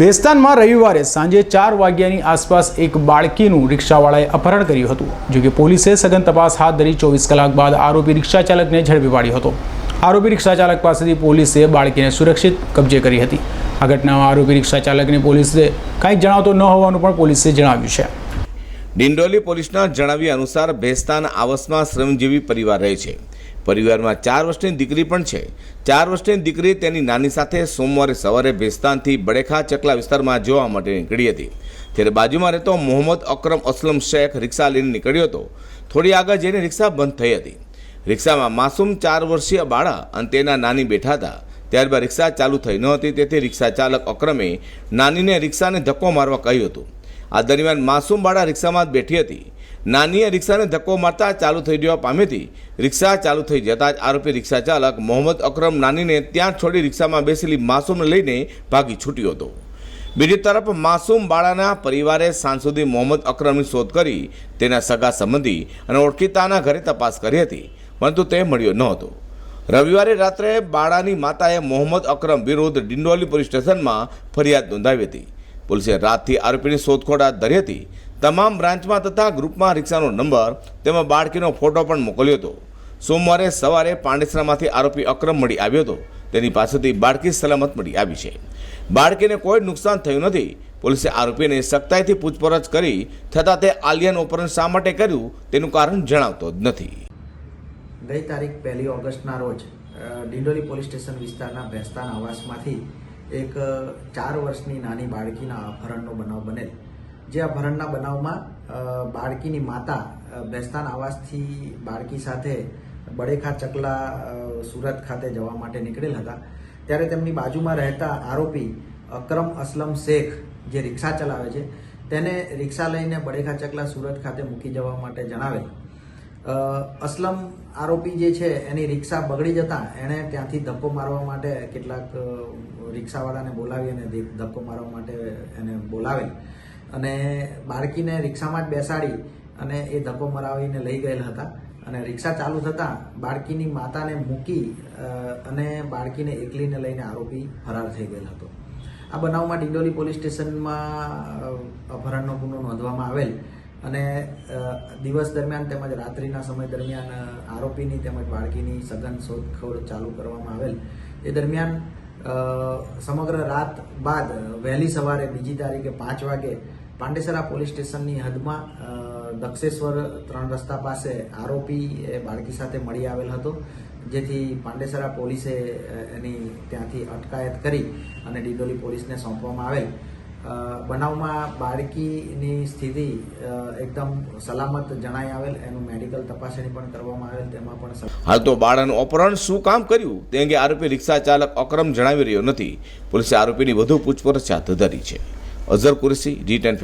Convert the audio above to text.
બેસ્તાનમાં રવિવારે સાંજે ચાર વાગ્યાની આસપાસ એક બાળકીનું રિક્ષાવાળાએ અપહરણ કર્યું હતું, જો કે પોલીસે સઘન તપાસ હાથ ધરી ચોવીસ કલાક બાદ આરોપી રિક્ષા ચાલકને ઝડપી પાડ્યો હતો. આરોપી રિક્ષા ચાલક પાસેથી પોલીસે બાળકીને સુરક્ષિત કબજે કરી હતી. આ ઘટનામાં આરોપી રિક્ષા ચાલકને પોલીસે કાંઈ જણાવતો ન હોવાનું પણ પોલીસે જણાવ્યું છે. ડિંડોલી પોલીસના જણાવ્યા અનુસાર ભેસ્તાન આવાસમાં શ્રમજીવી પરિવાર રહે છે. પરિવારમાં ચાર વર્ષની દીકરી પણ છે. ચાર વર્ષની દીકરી તેની નાની સાથે સોમવારે સવારે ભેસ્તાનથી બડેખા ચકલા વિસ્તારમાં જોવા માટે નીકળી હતી. ત્યારે બાજુમાં રહેતો મોહમ્મદ અકરમ અસલમ શેખ રિક્ષા લઈને નીકળ્યો હતો. થોડી આગળ જઈને રિક્ષા બંધ થઈ હતી. રિક્ષામાં માસૂમ ચાર વર્ષીય બાળા અને તેના નાની બેઠા હતા. ત્યારબાદ રિક્ષા ચાલુ થઈ ન હતી, તેથી રિક્ષા ચાલક અક્રમે નાનીને રિક્ષાને ધક્કો મારવા કહ્યું હતું. આ દરમિયાન માસૂમ બાળા રિક્ષામાં જ બેઠી હતી. નાનીએ રિક્ષાને ધક્કો મારતા ચાલુ થઈ જવા પામી હતી. રિક્ષા ચાલુ થઈ જતા જ આરોપી રિક્ષા ચાલક મોહમ્મદ અકરમ નાનીને ત્યાં છોડી રિક્ષામાં બેસેલી માસૂમને લઈને ભાગી છૂટ્યો હતો. બીજી તરફ માસૂમ બાળાના પરિવારે સાંજ સુધી મોહમ્મદ અકરમની શોધ કરી, તેના સગા સંબંધી અને ઓળખીતાના ઘરે તપાસ કરી હતી, પરંતુ તે મળ્યો ન હતો. રવિવારે રાત્રે બાળાની માતાએ મોહમ્મદ અકરમ વિરુદ્ધ ડિંડોલી પોલીસ સ્ટેશનમાં ફરિયાદ નોંધાવી હતી. પોલીસે રાતથી આરોપીની શોધખોળ હાથ ધરી હતી. તમામ બ્રાન્ચમાં તથા ગ્રુપમાં રિક્ષાનો નંબર તેમાં બાળકીનો ફોટો પણ મોકલ્યો હતો. સોમવારે સવારે પાંડેસરામાંથી આરોપી અક્રમ મળી આવ્યો હતો. તેની પાસેથી બાળકી સલામત મળી આવી છે. બાળકીને કોઈ નુકસાન થયું નથી. પોલીસે આરોપીને સખ્તાઈથી પૂછપરછ કરી છતાં તે આલિયન ઓપરેશન શા માટે કર્યું તેનું કારણ જણાવતો જ નથી. ગઈ તારીખ પહેલી ઓગસ્ટના રોજ ડિંડોલી પોલીસ સ્ટેશન વિસ્તારના ભેસ્તાન આવાસમાંથી એક ચાર વર્ષની નાની બાળકીના અપહરણનો બનાવ બનેલ. જે અપહરણના બનાવમાં બાળકીની માતા બેસ્તાન આવાસથી બાળકી સાથે બડેખા ચકલા સુરત ખાતે જવા માટે નીકળેલ હતા. ત્યારે તેમની બાજુમાં રહેતા આરોપી અકરમ અસલમ શેખ, જે રિક્ષા ચલાવે છે, તેને રિક્ષા લઈને બડેખા ચકલા સુરત ખાતે મૂકી જવા માટે જણાવેલ. અસલમ આરોપી જે છે, એની રિક્ષા બગડી જતા એણે ત્યાંથી ધક્કો મારવા માટે કેટલાક રિક્ષાવાળાને બોલાવી અને ધક્કો મારવા માટે એને બોલાવેલ. અને બાળકીને રિક્ષામાં જ બેસાડી અને એ ધક્કો મરાવીને લઈ ગયેલ હતા. અને રિક્ષા ચાલુ થતાં બાળકીની માતાને મૂકી અને બાળકીને એકલીને લઈને આરોપી ફરાર થઈ ગયેલ હતો. આ બનાવમાં ડિંડોલી પોલીસ સ્ટેશનમાં અપહરણનો ગુનો નોંધવામાં આવેલ. અને દિવસ દરમિયાન તેમજ રાત્રિના સમય દરમિયાન આરોપીની તેમજ બાળકીની સઘન શોધખોળ ચાલુ કરવામાં આવેલ. એ દરમિયાન સમગ્ર રાત બાદ વહેલી સવારે બીજી તારીખે પાંચ વાગે પાંડેસરા પોલીસ સ્ટેશનની હદમાં દક્ષેશ્વર ત્રણ રસ્તા પાસે આરોપી એ બાળકી સાથે મળી આવેલ હતો, જેથી પાંડેસરા પોલીસે એની ત્યાંથી અટકાયત કરી અને ડિડોલી પોલીસને સોંપવામાં આવેલ. બનાવમાં બાળકીની સ્થિતિ એકદમ સલામત જણાઈ આવેલ, એનું મેડિકલ તપાસણી પણ કરવામાં આવેલ, તેમાં પણ હાલ તો બાળાનું અપહરણ શું કામ કર્યું? તે અંગે આરોપી રિક્ષા ચાલક અક્રમ જણાવી રહ્યો નથી. પોલીસે આરોપીની વધુ પૂછપરછ હાથ ધરી છે. Azhar Qureshi D ten